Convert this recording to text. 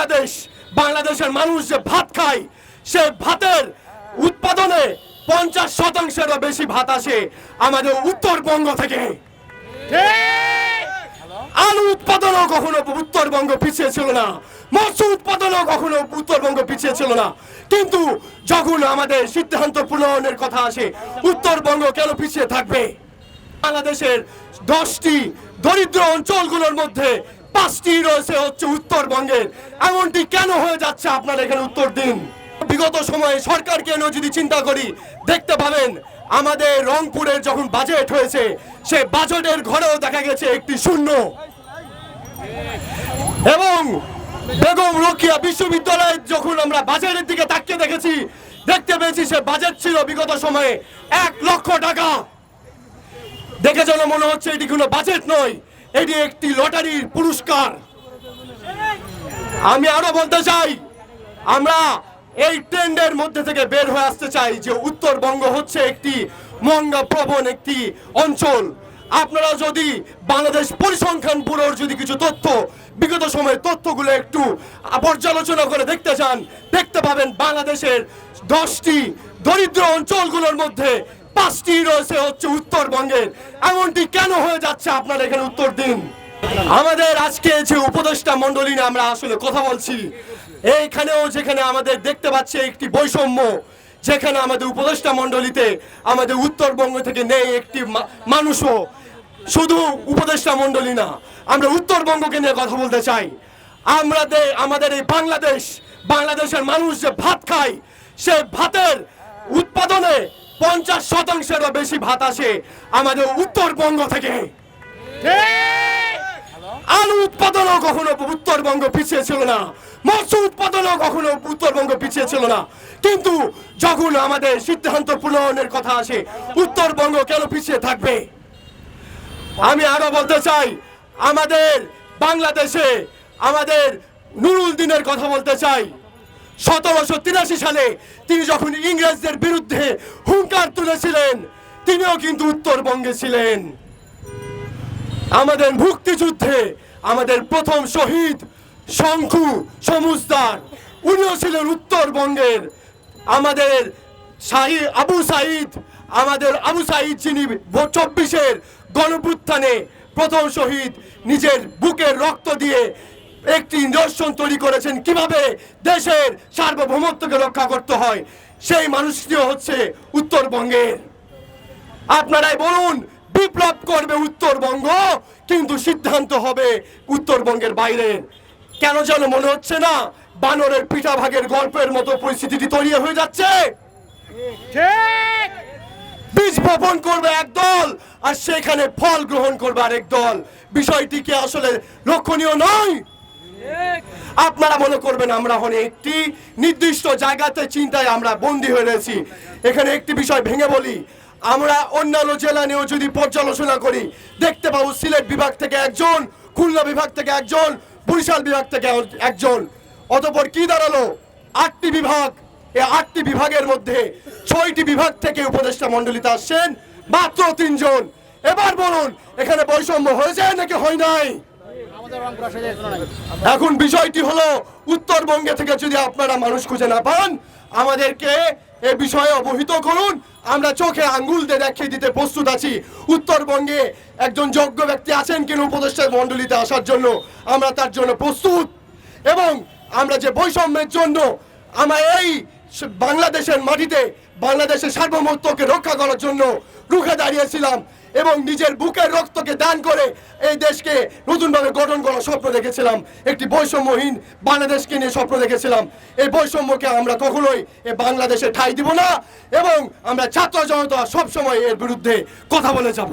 বাংলাদেশ, বাংলাদেশের মানুষ যে ভাত খায়, সে ভাতের উৎপাদনে পঞ্চাশ শতাংশেরও বেশি ভাত আসে আমাদের উত্তরবঙ্গ থেকে। আলু উৎপাদনও কখনো উত্তরবঙ্গ পিছিয়ে ছিল না, মৎস্য উৎপাদনও কখনো উত্তরবঙ্গ পিছিয়ে ছিল না। কিন্তু যখন আমাদের সিদ্ধান্ত প্রণয়নের কথা আসে, উত্তরবঙ্গ কেন পিছিয়ে থাকবে? বাংলাদেশের দশটি দরিদ্র অঞ্চলগুলোর মধ্যে পাঁচটি রয়েছে হচ্ছে উত্তরবঙ্গের। এমনটি কেন হয়ে যাচ্ছে আপনারা এখানে উত্তর দিন? বিগত সময়ে সরকারকে নিয়েও যদি চিন্তা করি, দেখতে পাবেন আমাদের রংপুরের যখন বাজেট হয়েছে, সে বাজেটের ঘরেও দেখা গেছে একটি শূন্য। এবং বেগম রোকিয়া বিশ্ববিদ্যালয়ে যখন আমরা বাজারের দিকে তাকিয়ে দেখেছি, দেখতে পেয়েছি সে বাজেট ছিল বিগত সময়ে এক লক্ষ টাকা। দেখে যেন মনে হচ্ছে এটি কোনো বাজেট নয় এটি একটি লটারির পুরস্কার। আমি আরও বলতে চাই, আমরা এই ট্রেন্ডের মধ্যে থেকে বের হয়ে আসতে চাই যে উত্তরবঙ্গ হচ্ছে একটি মঙ্গা প্রবণ একটি অঞ্চল। আপনারা যদি বাংলাদেশ পরিসংখ্যান ব্যুরোর যদি কিছু তথ্য, বিগত সময়ের তথ্যগুলো একটু পর্যালোচনা করে দেখতে চান, দেখতে পাবেন বাংলাদেশের দশটি দরিদ্র অঞ্চলগুলোর মধ্যে পাঁচটি রয়েছে হচ্ছে উত্তরবঙ্গের। এমনটি কেন হয়ে যাচ্ছে আপনারা এখানে উত্তর দিন? আমাদের আজকে যে উপদেষ্টা মন্ডলী নিয়ে আমরা আসলে কথা বলছি, এইখানেও যেখানে আমাদের দেখতে পাচ্ছি একটি বৈষম্য, যেখানে আমাদের উপদেষ্টা মন্ডলীতে আমাদের উত্তরবঙ্গ থেকে নেই একটি মানুষও। শুধু উপদেষ্টা মন্ডলী না, আমরা উত্তরবঙ্গকে নিয়ে কথা বলতে চাই। আমরা আমাদের এই বাংলাদেশ, বাংলাদেশের মানুষ যে ভাত খায়, সে ভাতের উৎপাদনে পঞ্চাশ শতাংশেরও বেশি ভাত আসে আমাদের উত্তরবঙ্গ থেকে। আলু উৎপাদনও কখনো উত্তরবঙ্গ পিছিয়ে ছিল না। মৎস্য উৎপাদনও কখনো উত্তরবঙ্গ পিছিয়ে ছিল না। কিন্তু যখন আমাদের সিদ্ধান্ত প্রণয়নের কথা আসে, উত্তরবঙ্গ কেন পিছিয়ে থাকবে? আমি আরও বলতে চাই, আমাদের বাংলাদেশে আমাদের নুরুল দিনের কথা বলতে চাই। সতেরোশো তিরাশি সালে তিনি যখন ইংরেজদের বিরুদ্ধে হুঙ্কার তুলেছিলেন, তিনিও কিন্তু উত্তরবঙ্গে ছিলেন। আমাদের মুক্তিযুদ্ধে আমাদের প্রথম শহীদ শঙ্কু সমুজদার, উনিও ছিলেন উত্তরবঙ্গের আমাদের শাহি আবু সাইদ আমাদের আবু সাইদ যিনি চব্বিশের গণপুত্থানে প্রথম শহীদ, নিজের বুকের রক্ত দিয়ে একটি নিদর্শন তৈরি করেছেন কীভাবে দেশের সার্বভৌমত্বকে রক্ষা করতে হয় সেই মানুষটিও হচ্ছে উত্তরবঙ্গের। আপনারাই বলুন বিপ্লব করবে উত্তরবঙ্গ কিন্তু সিদ্ধান্ত হবে উত্তরবঙ্গের বাইরে। কেন যেন মনে হচ্ছে না বানরের পিঠা ভাগের গল্পের মতো পরিস্থিতিটি তৈরি হয়ে যাচ্ছে। বীজ বপন করবে এক দল আর সেখানে ফল গ্রহণ করবে আরেক দল। বিষয়টি কি আসলে লক্ষণীয় নয় আপনারা মনে করবেন আমরা হলে একটি নির্দিষ্ট জায়গাতে চিন্তায় আমরা বন্দী হয়ে রয়েছি। এখানে একটি বিষয় ভেঙে বলি, আমরা অন্যান্য জেলা নিয়েও যদি পর্যালোচনা করি, দেখতে পাবো সিলেট বিভাগ থেকে একজন, খুলনা বিভাগ থেকে একজন, বরিশাল বিভাগ থেকে একজন। অতপর কি দাঁড়াল? আটটি বিভাগ, এই আটটি বিভাগের মধ্যে ছয়টি বিভাগ থেকে উপদেষ্টা মন্ডলীতে আসছেন, মাত্র তিনজন। এবার বলুন, এখানে বৈষম্য হয়েছে নাকি হয় নাই? এখন বিষয়টি হলো, উত্তরবঙ্গে থেকে যদি আপনারা মানুষ খুঁজে না পান, আমাদেরকে এ বিষয়ে অবহিত করুন। আমরা চোখে আঙ্গুল দিয়ে দেখিয়ে দিতে প্রস্তুত আছি। উত্তরবঙ্গে একজন যোগ্য ব্যক্তি আছেন কিনা উপদেষ্টা মণ্ডলীতে আসার জন্য আমরা তার জন্য প্রস্তুত। এবং আমরা যে বৈষম্যের জন্য আমরা এই বাংলাদেশের মাটিতে বাংলাদেশের সার্বভৌমত্বকে রক্ষা করার জন্য রুখে দাঁড়িয়েছিলাম এবং নিজের বুকের রক্তকে দান করে এই দেশকে নতুনভাবে গঠন করার স্বপ্ন দেখেছিলাম। একটি বৈষম্যহীন বাংলাদেশকে নিয়ে স্বপ্ন দেখেছিলাম। এই বৈষম্যকে আমরা কখনোই এ বাংলাদেশে ঠাই দিব না এবং আমরা ছাত্র জনতা সবসময় এর বিরুদ্ধে কথা বলে যাব।